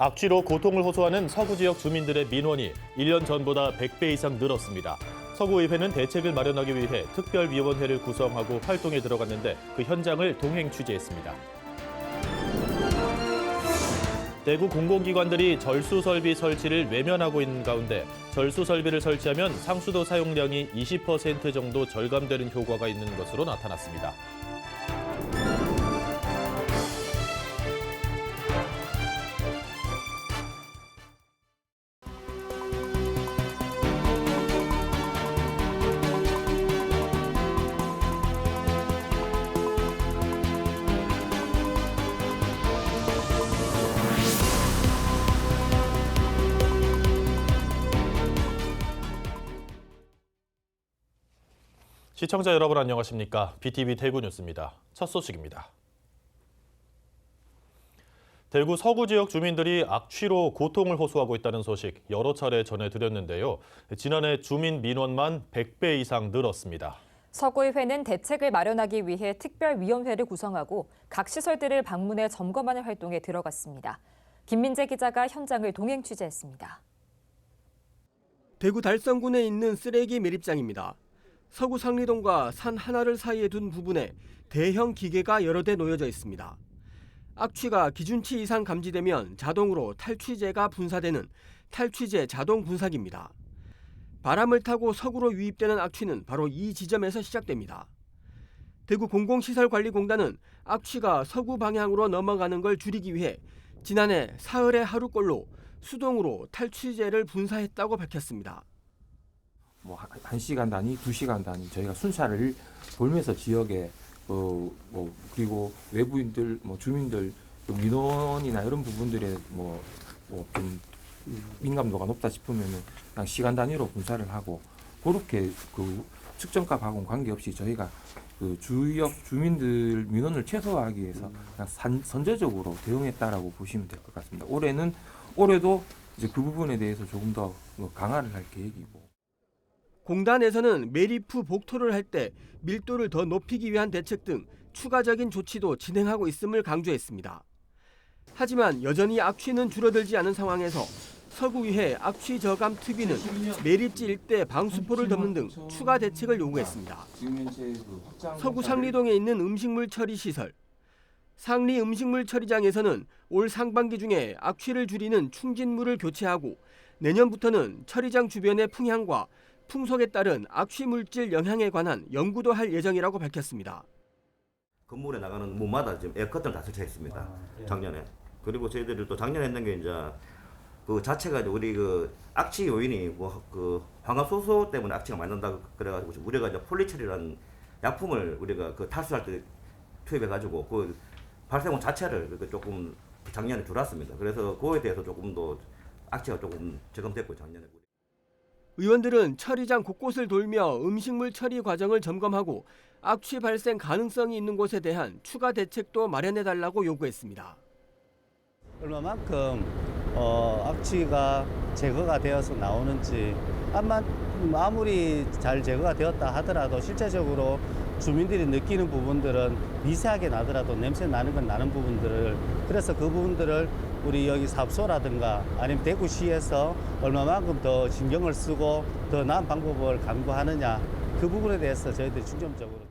악취로 고통을 호소하는 서구 지역 주민들의 민원이 1년 전보다 100배 이상 늘었습니다. 서구의회는 대책을 마련하기 위해 특별위원회를 구성하고 활동에 들어갔는데 그 현장을 동행 취재했습니다. 대구 공공기관들이 절수 설비 설치를 외면하고 있는 가운데 절수 설비를 설치하면 상수도 사용량이 20% 정도 절감되는 효과가 있는 것으로 나타났습니다. 시청자 여러분 안녕하십니까? BTV 대구 뉴스입니다. 첫 소식입니다. 대구 서구 지역 주민들이 악취로 고통을 호소하고 있다는 소식 여러 차례 전해드렸는데요. 지난해 주민 민원만 100배 이상 늘었습니다. 서구의회는 대책을 마련하기 위해 특별위원회를 구성하고 각 시설들을 방문해 점검하는 활동에 들어갔습니다. 김민재 기자가 현장을 동행 취재했습니다. 대구 달성군에 있는 쓰레기 매립장입니다. 서구 상리동과 산 하나를 사이에 둔 부분에 대형 기계가 여러 대 놓여져 있습니다. 악취가 기준치 이상 감지되면 자동으로 탈취제가 분사되는 탈취제 자동 분사기입니다. 바람을 타고 서구로 유입되는 악취는 바로 이 지점에서 시작됩니다. 대구 공공시설관리공단은 악취가 서구 방향으로 넘어가는 걸 줄이기 위해 지난해 사흘에 하루꼴로 수동으로 탈취제를 분사했다고 밝혔습니다. 뭐 한- 한 시간 단위, 두 시간 단위 저희가 순찰을 돌면서 지역에 어, 뭐 그리고 외부인들, 뭐 주민들 또 민원이나 이런 부분들에 뭐 뭐좀 민감도가 높다 싶으면은 그냥 시간 단위로 분사를 하고 그렇게 그 측정값 하고는 관계없이 저희가 그 주역 주민들 민원을 최소화하기 위해서 그냥 산, 선제적으로 대응했다라고 보시면 될 것 같습니다. 올해는 올해도 이제 그 부분에 대해서 조금 더뭐 강화를 할 계획이고. 공단에서는 후 복토를 할 때 밀도를 더 높이기 위한 대책 등 추가적인 조치도 진행하고 있음을 강조했습니다. 하지만 여전히 악취는 줄어들지 않은 상황에서 서구의회 악취 저감 특위는 매립지 일대 방수포를 덮는 등 추가 대책을 요구했습니다. 서구 상리동에 있는 음식물 처리 시설. 상리 음식물 처리장에서는 올 상반기 중에 악취를 줄이는 충진물을 교체하고 내년부터는 처리장 주변의 풍향과 풍속에 따른 악취 물질 영향에 관한 연구도 할 예정이라고 밝혔습니다. 건물에 나가는 문마다 지금 에어컨을 다 설치했습니다. 작년에. 그리고 저희들이 또 작년에 했는 게 이제 그 자체가 이제 우리 그 악취 요인이 뭐 그 황화소소 때문에 악취가 많이 난다 그래가지고 우리가 이제 폴리철이라는 약품을 우리가 그 탈수할 때 투입해가지고 그 발생원 자체를 그 조금 작년에 줄였습니다. 그래서 그거에 대해서 조금 더 악취가 조금 적응됐고 작년에. 의원들은 처리장 곳곳을 돌며 음식물 처리 과정을 점검하고 악취 발생 가능성이 있는 곳에 대한 추가 대책도 마련해 달라고 요구했습니다. 얼마만큼 어, 악취가 제거가 되어서 나오는지 아마 아무리 잘 제거가 되었다 하더라도 실제적으로 주민들이 느끼는 부분들은 미세하게 나더라도 냄새 나는 건 나는 부분들을 그래서 그 부분들을 우리 여기 삽소라든가 아니면 대구시에서 얼마만큼 더 신경을 쓰고 더 나은 방법을 강구하느냐 그 부분에 대해서 저희들이 중점적으로 좀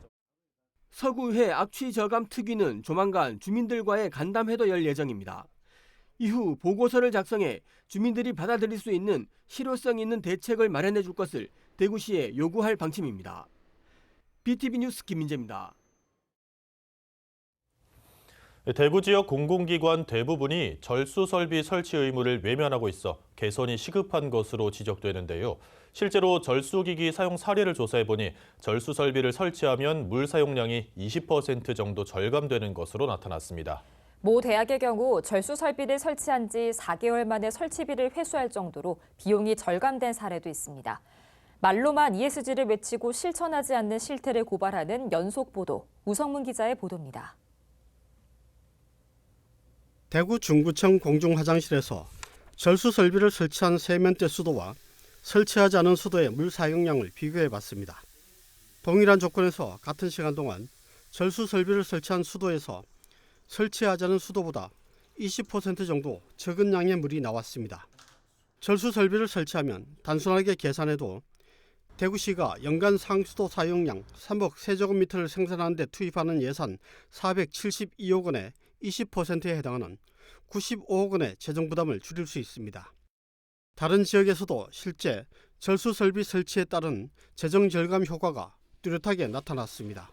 서구의회 악취 저감 특위는 조만간 주민들과의 간담회도 열 예정입니다. 이후 보고서를 작성해 주민들이 받아들일 수 있는 실효성 있는 대책을 마련해 줄 것을 대구시에 요구할 방침입니다. BTV 뉴스 김민재입니다. 대구 지역 공공기관 대부분이 절수 설비 설치 의무를 외면하고 있어 개선이 시급한 것으로 지적되는데요. 실제로 절수기기 사용 사례를 조사해 보니 절수 설비를 설치하면 물 사용량이 20% 정도 절감되는 것으로 나타났습니다. 모 대학의 경우 절수 설비를 설치한 지 4개월 만에 설치비를 회수할 정도로 비용이 절감된 사례도 있습니다. 말로만 ESG를 외치고 실천하지 않는 실태를 고발하는 연속 보도. 우성문 기자의 보도입니다. 대구 중구청 공중화장실에서 절수 설비를 설치한 세면대 수도와 설치하지 않은 수도의 물 사용량을 비교해 봤습니다. 동일한 조건에서 같은 시간 동안 절수 설비를 설치한 수도에서 설치하지 않은 수도보다 20% 정도 적은 양의 물이 나왔습니다. 절수 설비를 설치하면 단순하게 계산해도 대구시가 연간 상수도 사용량 3억 세제곱미터를 생산하는 데 투입하는 예산 472억 원의 20%에 해당하는 95억 원의 재정 부담을 줄일 수 있습니다. 다른 지역에서도 실제 절수 설비 설치에 따른 재정 절감 효과가 뚜렷하게 나타났습니다.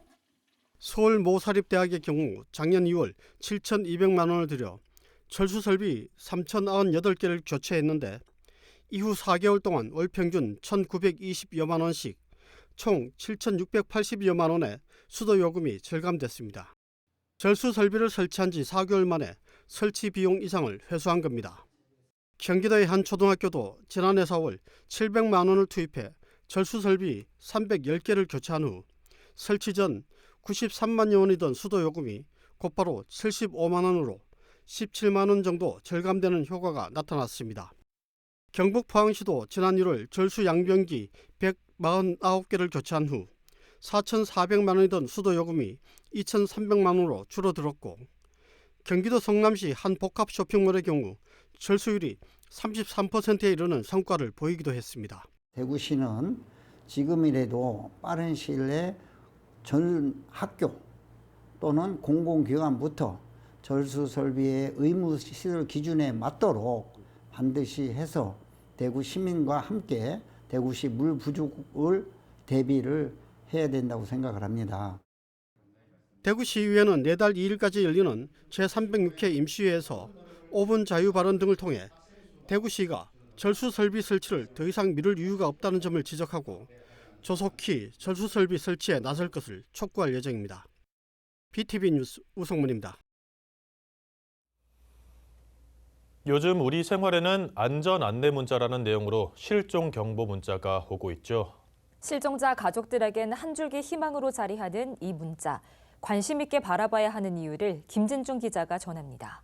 서울 모사립대학의 경우 작년 2월 7,200만 원을 들여 철수 설비 3,098개를 교체했는데 이후 4개월 동안 월 평균 1,920여만 원씩 총 7,680여만 원의 수도 요금이 절감됐습니다. 절수 설비를 설치한 지 4개월 만에 설치 비용 이상을 회수한 겁니다. 경기도의 한 초등학교도 지난해 4월 700만 원을 투입해 절수 설비 310개를 교체한 후 설치 전 93만여 원이던 수도 요금이 곧바로 75만 원으로 17만 원 정도 절감되는 효과가 나타났습니다. 경북 포항시도 지난 1월 절수 양변기 149개를 교체한 후 4,400만 원이던 수도 요금이 2,300만 원으로 줄어들었고 경기도 성남시 한 복합 쇼핑몰의 경우 절수율이 33%에 이르는 성과를 보이기도 했습니다. 대구시는 지금이라도 빠른 시일 내에 전 학교 또는 공공기관부터 절수 설비의 의무 시설 기준에 맞도록 반드시 해서 대구 시민과 함께 대구시 물 부족을 대비를 해야 된다고 생각을 합니다. 대구시의회는 내달 2일까지 열리는 제306회 임시회에서 5분 자유 발언 등을 통해 대구시가 절수 설비 설치를 더 이상 미룰 이유가 없다는 점을 지적하고 조속히 절수 설비 설치에 나설 것을 촉구할 예정입니다. BTV 뉴스 우성문입니다. 요즘 우리 생활에는 안전 안내 문자라는 내용으로 실종 경보 문자가 오고 있죠. 실종자 가족들에겐 한 줄기 희망으로 자리하는 이 문자. 관심 있게 바라봐야 하는 이유를 김진중 기자가 전합니다.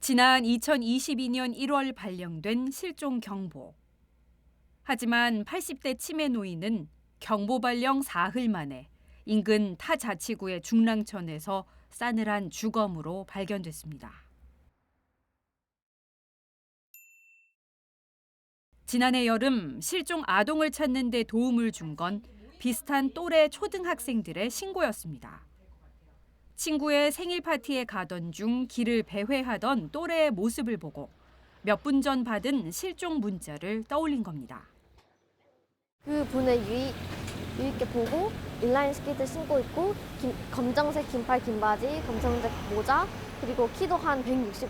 지난 2022년 1월 발령된 실종 경보. 하지만 80대 치매 노인은 경보 발령 사흘 만에 인근 타 자치구의 중랑천에서 싸늘한 주검으로 발견됐습니다. 지난해 여름 실종 아동을 찾는 데 도움을 준 건 비슷한 또래 초등학생들의 신고였습니다. 친구의 생일 파티에 가던 중 길을 배회하던 또래의 모습을 보고 몇 분 전 받은 실종 문자를 떠올린 겁니다. 그 분의 유의, 있게 보고 인라인 스케이트 신고 있고 긴- 검정색 긴팔 긴 바지, 검정색 모자 그리고 키도 한 160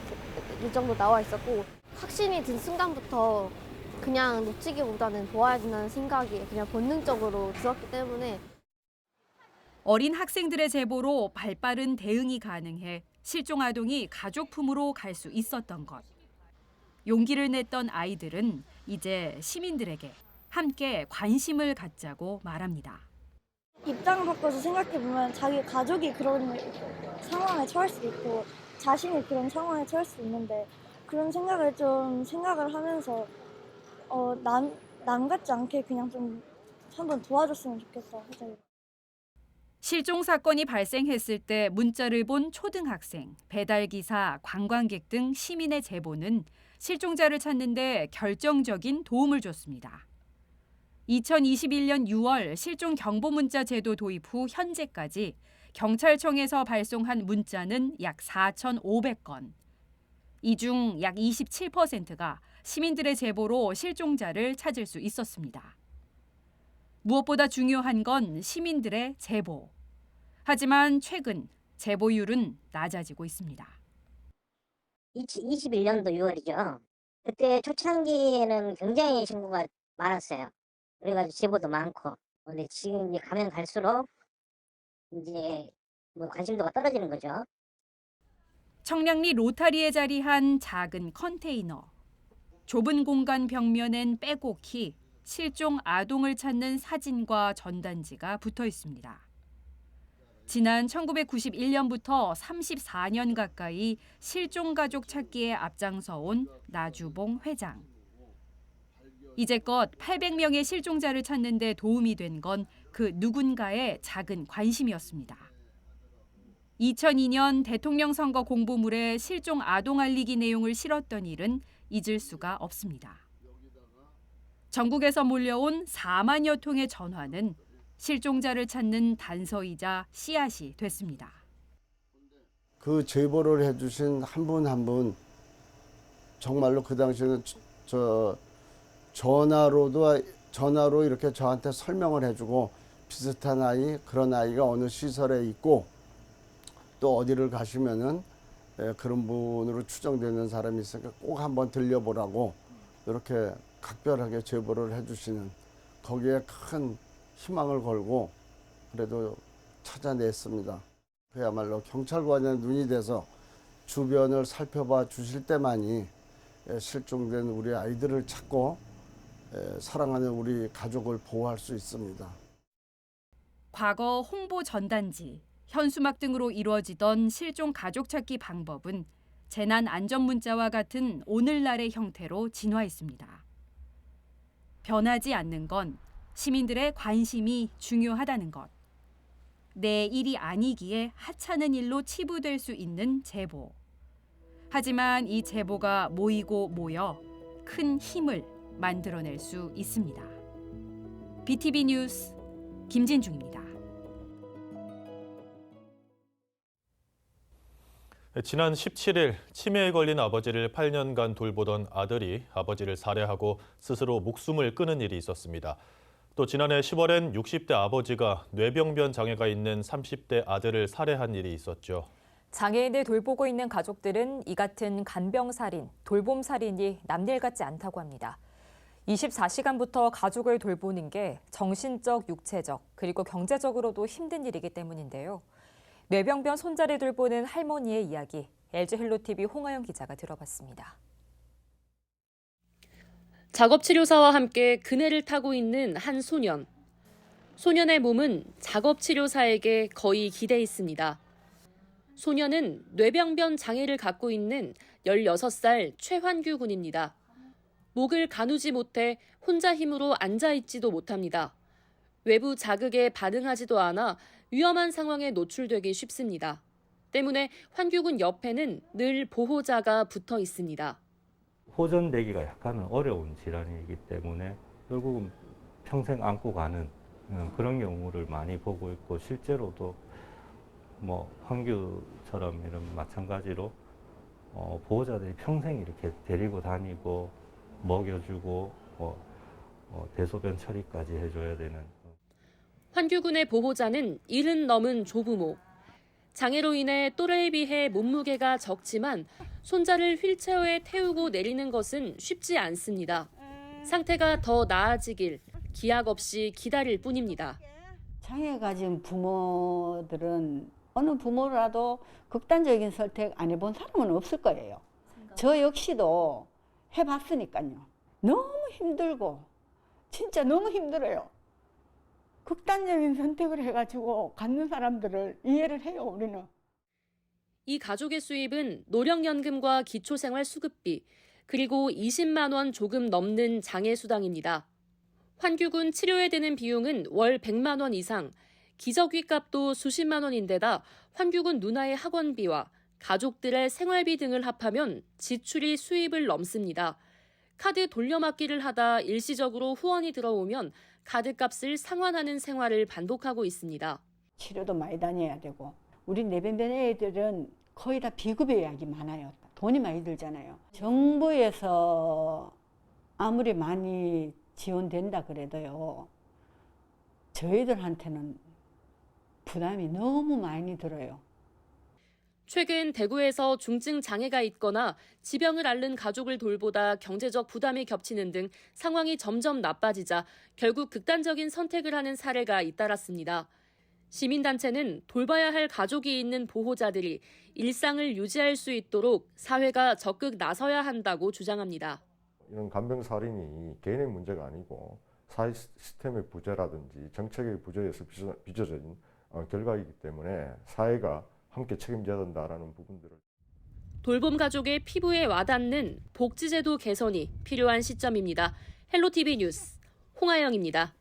이 정도 나와 있었고 확신이 든 순간부터 그냥 놓치기보다는 보아야 된다는 생각이 그냥 본능적으로 들었기 때문에 어린 학생들의 제보로 발빠른 대응이 가능해 실종 아동이 가족 품으로 갈 수 있었던 것. 용기를 냈던 아이들은 이제 시민들에게 함께 관심을 갖자고 말합니다. 입장을 바꿔서 생각해 보면 자기 가족이 그런 상황에 처할 수도 있고 자신이 그런 상황에 처할 수도 있는데 그런 생각을 좀 생각을 하면서 어, 남, 남 같지 않게 그냥 좀 한번 도와줬으면 좋겠다. 실종 사건이 발생했을 때 문자를 본 초등학생, 배달기사, 관광객 등 시민의 제보는 실종자를 찾는 데 결정적인 도움을 줬습니다. 2021년 6월 실종 경보 문자 제도 도입 후 현재까지 경찰청에서 발송한 문자는 약 4,500건. 이 중 약 27%가 시민들의 제보로 실종자를 찾을 수 있었습니다. 무엇보다 중요한 건 시민들의 제보. 하지만 최근 제보율은 낮아지고 있습니다. 2021년도 6월이죠. 그때 초창기에는 굉장히 신고가 많았어요. 그래가지고 제보도 많고. 근데 지금 이제 가면 갈수록 이제 뭐 관심도가 떨어지는 거죠. 청량리 로타리에 자리한 작은 컨테이너. 좁은 공간 벽면엔 빼곡히 실종 아동을 찾는 사진과 전단지가 붙어 있습니다. 지난 1991년부터 34년 가까이 실종 가족 찾기에 앞장서 온 나주봉 회장. 이제껏 800명의 실종자를 찾는 데 도움이 된 건 그 누군가의 작은 관심이었습니다. 2002년 대통령 선거 공보물에 실종 아동 알리기 내용을 실었던 일은 잊을 수가 없습니다. 전국에서 몰려온 4만여 통의 전화는 실종자를 찾는 단서이자 씨앗이 됐습니다. 그 제보를 해주신 한 분 한분 정말로 그 당시에는 저- 저 전화로도 전화로 이렇게 저한테 설명을 해주고 비슷한 아이 그런 아이가 어느 시설에 있고 또 어디를 가시면은 예, 그런 분으로 추정되는 사람이 있으니까 꼭 한번 들려보라고 이렇게 각별하게 제보를 해주시는 거기에 큰 희망을 걸고 그래도 찾아냈습니다. 그야말로 경찰관의 눈이 돼서 주변을 살펴봐 주실 때만이 예, 실종된 우리 아이들을 찾고 예, 사랑하는 우리 가족을 보호할 수 있습니다. 과거 홍보 전단지, 현수막 등으로 이루어지던 실종 가족 찾기 방법은 재난 안전 문자와 같은 오늘날의 형태로 진화했습니다. 변하지 않는 건 시민들의 관심이 중요하다는 것. 내 일이 아니기에 하찮은 일로 치부될 수 있는 제보. 하지만 이 제보가 모이고 모여 큰 힘을 만들어낼 수 있습니다. BTV 뉴스 김진중입니다. 지난 17일 치매에 걸린 아버지를 8년간 돌보던 아들이 아버지를 살해하고 스스로 목숨을 끊은 일이 있었습니다. 또 지난해 10월엔 60대 아버지가 뇌병변 장애가 있는 30대 아들을 살해한 일이 있었죠. 장애인을 돌보고 있는 가족들은 이 같은 간병살인, 돌봄살인이 남일 같지 않다고 합니다. 24시간부터 가족을 돌보는 게 정신적, 육체적, 그리고 경제적으로도 힘든 일이기 때문인데요. 뇌병변 손자를 돌보는 할머니의 이야기, LG 헬로TV 홍하영 기자가 들어봤습니다. 작업치료사와 함께 그네를 타고 있는 한 소년. 소년의 몸은 작업치료사에게 거의 기대 있습니다. 소년은 뇌병변 장애를 갖고 있는 16살 최환규 군입니다. 목을 가누지 못해 혼자 힘으로 앉아있지도 못합니다. 외부 자극에 반응하지도 않아 위험한 상황에 노출되기 쉽습니다. 때문에 환규군 옆에는 늘 보호자가 붙어 있습니다. 호전되기가 약간은 어려운 질환이기 때문에 결국은 평생 안고 가는 어, 그런 경우를 많이 보고 있고 실제로도 뭐 황규처럼 이런 마찬가지로 어, 보호자들이 평생 이렇게 데리고 다니고 먹여주고 뭐 어, 대소변 처리까지 해줘야 되는 환규군의 보호자는 일흔 넘은 조부모. 장애로 인해 또래에 비해 몸무게가 적지만 손자를 휠체어에 태우고 내리는 것은 쉽지 않습니다. 상태가 더 나아지길 기약 없이 기다릴 뿐입니다. 장애 가진 부모들은 어느 부모라도 극단적인 선택 안 해본 사람은 없을 거예요. 저 역시도 해봤으니까요. 너무 힘들고 진짜 너무 힘들어요. 극단적인 선택을 해가지고 갖는 사람들을 이해를 해요, 우리는. 이 가족의 수입은 노령연금과 기초생활수급비, 그리고 20만 원 조금 넘는 장애수당입니다. 환규군 치료에 드는 비용은 월 100만 원 이상, 기저귀 값도 수십만 원인데다 환규군 누나의 학원비와 가족들의 생활비 등을 합하면 지출이 수입을 넘습니다. 카드 돌려막기를 하다 일시적으로 후원이 들어오면 카드값을 상환하는 생활을 반복하고 있습니다. 치료도 많이 다녀야 되고 우리 내변변 애들은 거의 다 비급여 약이 많아요. 돈이 많이 들잖아요. 정부에서 아무리 많이 지원된다 그래도요. 저희들한테는 부담이 너무 많이 들어요. 최근 대구에서 중증 장애가 있거나 지병을 앓는 가족을 돌보다 경제적 부담이 겹치는 등 상황이 점점 나빠지자 결국 극단적인 선택을 하는 사례가 잇따랐습니다. 시민단체는 돌봐야 할 가족이 있는 보호자들이 일상을 유지할 수 있도록 사회가 적극 나서야 한다고 주장합니다. 이런 간병살인이 개인의 문제가 아니고 사회 시스템의 부재라든지 정책의 부재에서 빚어진 어, 결과이기 때문에 사회가 함께 책임져야 된다라는 부분들을 돌봄 가족의 피부에 와닿는 복지제도 개선이 필요한 시점입니다. 헬로티비 뉴스 홍아영입니다.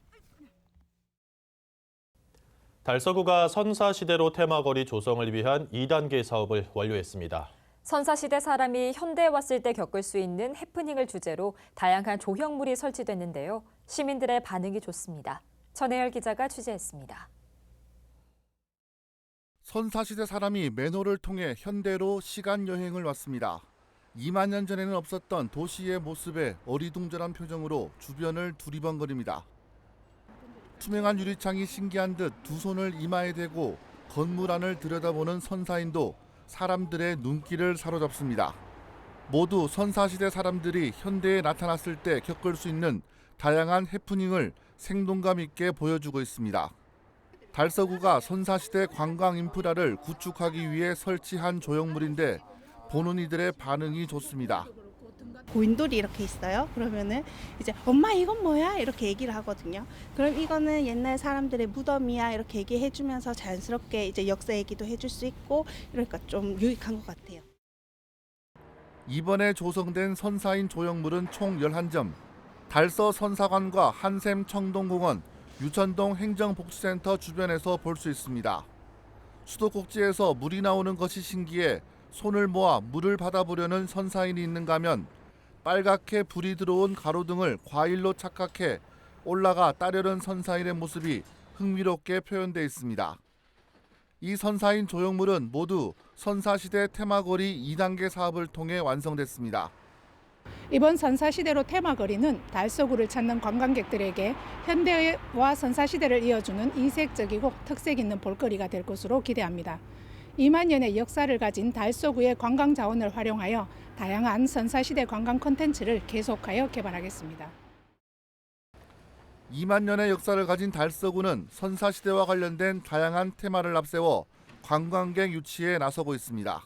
달서구가 선사시대로 테마거리 조성을 위한 2단계 사업을 완료했습니다. 선사시대 사람이 현대에 왔을 때 겪을 수 있는 해프닝을 주제로 다양한 조형물이 설치됐는데요. 시민들의 반응이 좋습니다. 천혜열 기자가 취재했습니다. 선사시대 사람이 매너를 통해 현대로 시간 여행을 왔습니다. 2만 년 전에는 없었던 도시의 모습에 어리둥절한 표정으로 주변을 두리번거립니다. 투명한 유리창이 신기한 듯 두 손을 이마에 대고 건물 안을 들여다보는 선사인도 사람들의 눈길을 사로잡습니다. 모두 선사시대 사람들이 현대에 나타났을 때 겪을 수 있는 다양한 해프닝을 생동감 있게 보여주고 있습니다. 달서구가 선사시대 관광 인프라를 구축하기 위해 설치한 조형물인데 보는 이들의 반응이 좋습니다. 고인돌이 이렇게 있어요. 그러면은 이제 엄마 이건 뭐야? 이렇게 얘기를 하거든요. 그럼 이거는 옛날 사람들의 무덤이야 이렇게 얘기해 주면서 자연스럽게 이제 역사 얘기도 해줄 수 있고 이러니까 좀 유익한 것 같아요. 이번에 조성된 선사인 조형물은 총 11점. 달서 선사관과 한샘 청동공원, 유천동 행정복지센터 주변에서 볼 수 있습니다. 수도꼭지에서 물이 나오는 것이 신기해 손을 모아 물을 받아보려는 선사인이 있는가 하면 빨갛게 불이 들어온 가로등을 과일로 착각해 올라가 따르는 선사인의 모습이 흥미롭게 표현돼 있습니다. 이 선사인 조형물은 모두 선사시대 테마거리 2단계 사업을 통해 완성됐습니다. 이번 선사시대로 테마거리는 달서구를 찾는 관광객들에게 현대와 선사시대를 이어주는 이색적이고 특색 있는 볼거리가 될 것으로 기대합니다. 2만 년의 역사를 가진 달서구의 관광 자원을 활용하여 다양한 선사시대 관광 콘텐츠를 계속하여 개발하겠습니다. 2만 년의 역사를 가진 달서구는 선사시대와 관련된 다양한 테마를 앞세워 관광객 유치에 나서고 있습니다.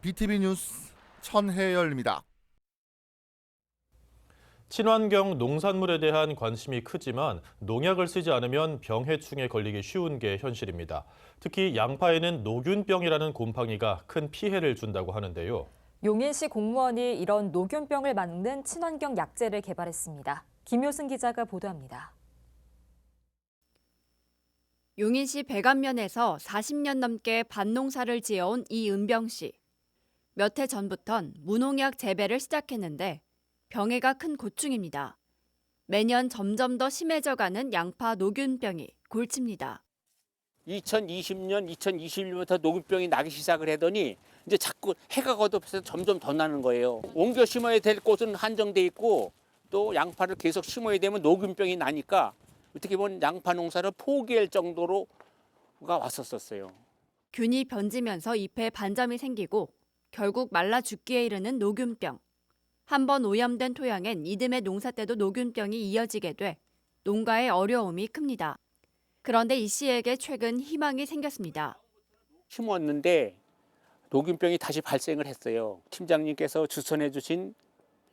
BTV 뉴스 천혜열입니다. 친환경 농산물에 대한 관심이 크지만 농약을 쓰지 않으면 병해충에 걸리기 쉬운 게 현실입니다. 특히 양파에는 노균병이라는 곰팡이가 큰 피해를 준다고 하는데요. 용인시 공무원이 이런 노균병을 막는 친환경 약재를 개발했습니다. 김효승 기자가 보도합니다. 용인시 백안면에서 40년 넘게 밭농사를 지어온 이은병 씨. 몇 해 전부턴 무농약 재배를 시작했는데 병해가 큰 고충입니다. 매년 점점 더 심해져가는 양파 노균병이 골칩니다. 2020년, 2021년부터 녹균병이 나기 시작을 하더니 이제 자꾸 해가 거듭해서 점점 더 나는 거예요. 옮겨 심어야 될 곳은 한정돼 있고 또 양파를 계속 심어야 되면 녹균병이 나니까 어떻게 보면 양파 농사를 포기할 정도로가 왔었었어요. 균이 번지면서 잎에 반점이 생기고 결국 말라 죽기에 이르는 노균병. 한번 오염된 토양엔 이듬해 농사 때도 노균병이 이어지게 돼 농가의 어려움이 큽니다. 그런데 이 씨에게 최근 희망이 생겼습니다. 심었는데 녹균병이 다시 발생을 했어요. 팀장님께서 추천해 주신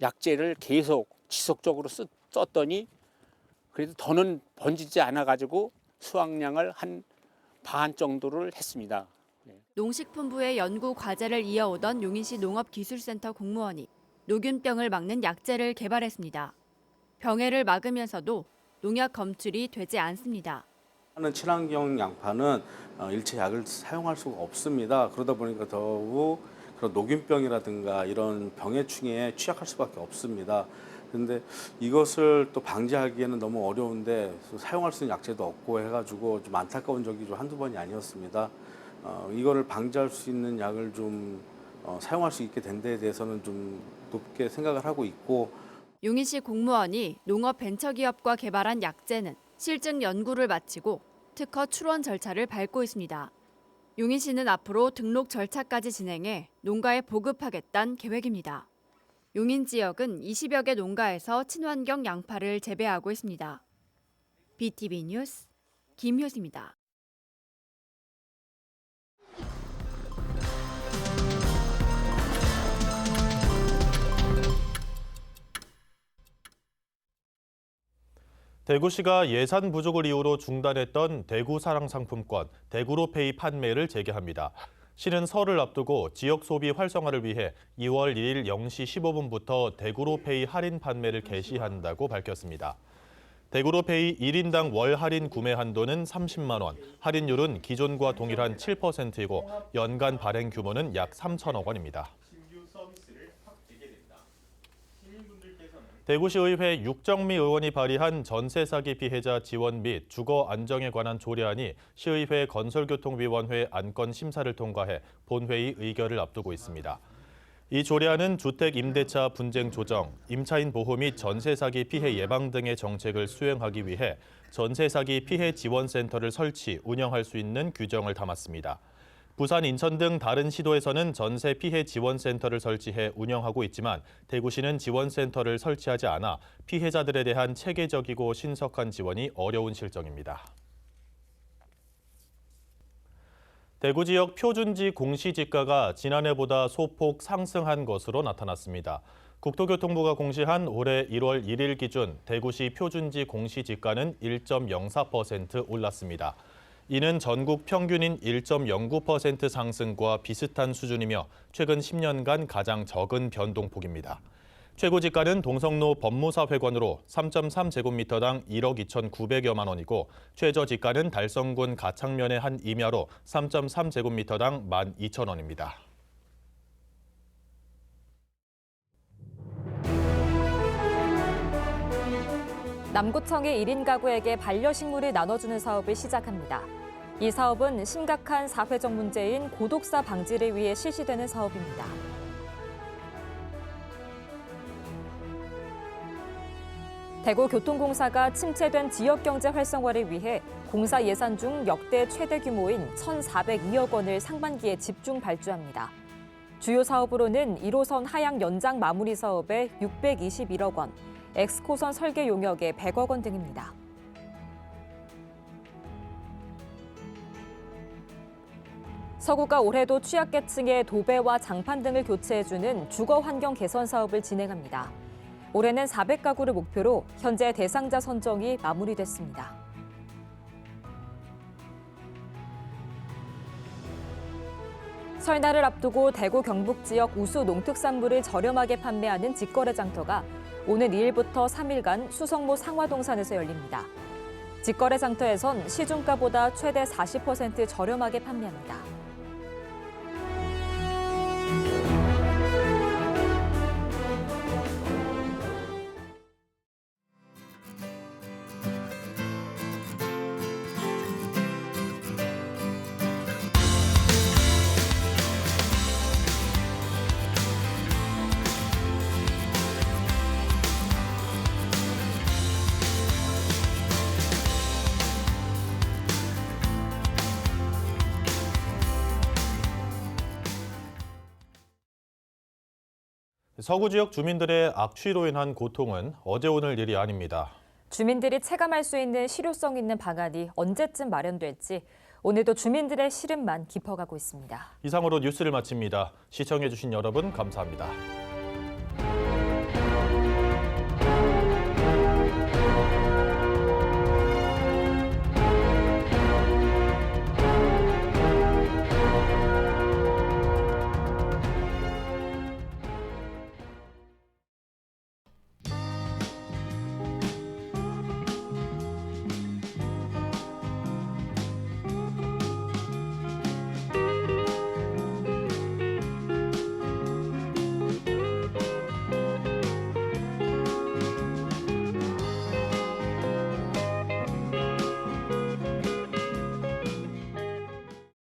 약재를 계속 지속적으로 쓰, 썼더니 그래도 더는 번지지 않아 가지고 수확량을 한 반 정도를 했습니다. 농식품부의 연구 과제를 이어오던 용인시 농업기술센터 공무원이 노균병을 막는 약재를 개발했습니다. 병해를 막으면서도 농약 검출이 되지 않습니다. 하는 친환경 양파는 어, 일체 약을 사용할 수가 없습니다. 그러다 보니까 더욱 그런 노균병이라든가 이런 병해충에 취약할 수밖에 없습니다. 그런데 이것을 또 방지하기에는 너무 어려운데 사용할 수 있는 약재도 없고 해가지고 좀 안타까운 적이 좀 한두 번이 아니었습니다. 어, 이거를 방지할 수 있는 약을 좀 어, 사용할 수 있게 된 데에 대해서는 좀 높게 생각을 하고 있고 용인시 공무원이 농업벤처기업과 개발한 약재는 실증 연구를 마치고 특허 출원 절차를 밟고 있습니다. 용인시는 앞으로 등록 절차까지 진행해 농가에 보급하겠다는 계획입니다. 용인 지역은 20여 개 농가에서 친환경 양파를 재배하고 있습니다. BTV 뉴스 김효수입니다. 대구시가 예산 부족을 이유로 중단했던 대구 사랑 상품권 대구로페이 판매를 재개합니다. 시는 설을 앞두고 지역 소비 활성화를 위해 2월 1일 0시 15분부터 대구로페이 할인 판매를 개시한다고 밝혔습니다. 대구로페이 1인당 월 할인 구매 한도는 30만 원, 할인율은 기존과 동일한 7%이고 연간 발행 규모는 약 3천억 원입니다. 대구시의회 육정미 의원이 발의한 전세 사기 피해자 지원 및 주거 안정에 관한 조례안이 시의회 건설교통위원회 안건 심사를 통과해 본회의 의결을 앞두고 있습니다. 이 조례안은 주택 임대차 분쟁 조정, 임차인 보호 및 전세 사기 피해 예방 등의 정책을 수행하기 위해 전세 사기 피해 지원 센터를 설치, 운영할 수 있는 규정을 담았습니다. 부산, 인천 등 다른 시도에서는 전세 피해 지원센터를 설치해 운영하고 있지만 대구시는 지원센터를 설치하지 않아 피해자들에 대한 체계적이고 신속한 지원이 어려운 실정입니다. 대구 지역 표준지 공시지가가 지난해보다 소폭 상승한 것으로 나타났습니다. 국토교통부가 공시한 올해 1월 1일 기준 대구시 표준지 공시지가는 1.04% 올랐습니다. 이는 전국 평균인 1.09% 상승과 비슷한 수준이며 최근 10년간 가장 적은 변동폭입니다. 최고지가는 동성로 법무사회관으로 3.3제곱미터당 1억 2,900여만 원이고 최저지가는 달성군 가창면의 한 임야로 3.3제곱미터당 12,000원입니다. 남구청이 1인 가구에게 반려식물을 나눠주는 사업을 시작합니다. 이 사업은 심각한 사회적 문제인 고독사 방지를 위해 실시되는 사업입니다. 대구교통공사가 침체된 지역경제 활성화를 위해 공사 예산 중 역대 최대 규모인 1,402억 원을 상반기에 집중 발주합니다. 주요 사업으로는 1호선 하양 연장 마무리 사업에 621억 원, 엑스코선 설계 용역에 100억 원 등입니다. 서구가 올해도 취약계층의 도배와 장판 등을 교체해주는 주거 환경 개선 사업을 진행합니다. 올해는 400가구를 목표로 현재 대상자 선정이 마무리됐습니다. 설날을 앞두고 대구 경북 지역 우수 농특산물을 저렴하게 판매하는 직거래 장터가 오는 2일부터 3일간 수성모 상화동산에서 열립니다. 직거래 장터에선 시중가보다 최대 40% 저렴하게 판매합니다. 서구 지역 주민들의 악취로 인한 고통은 어제 오늘 일이 아닙니다. 주민들이 체감할 수 있는 실효성 있는 방안이 언제쯤 마련될지 오늘도 주민들의 시름만 깊어가고 있습니다. 이상으로 뉴스를 마칩니다. 시청해주신 여러분 감사합니다.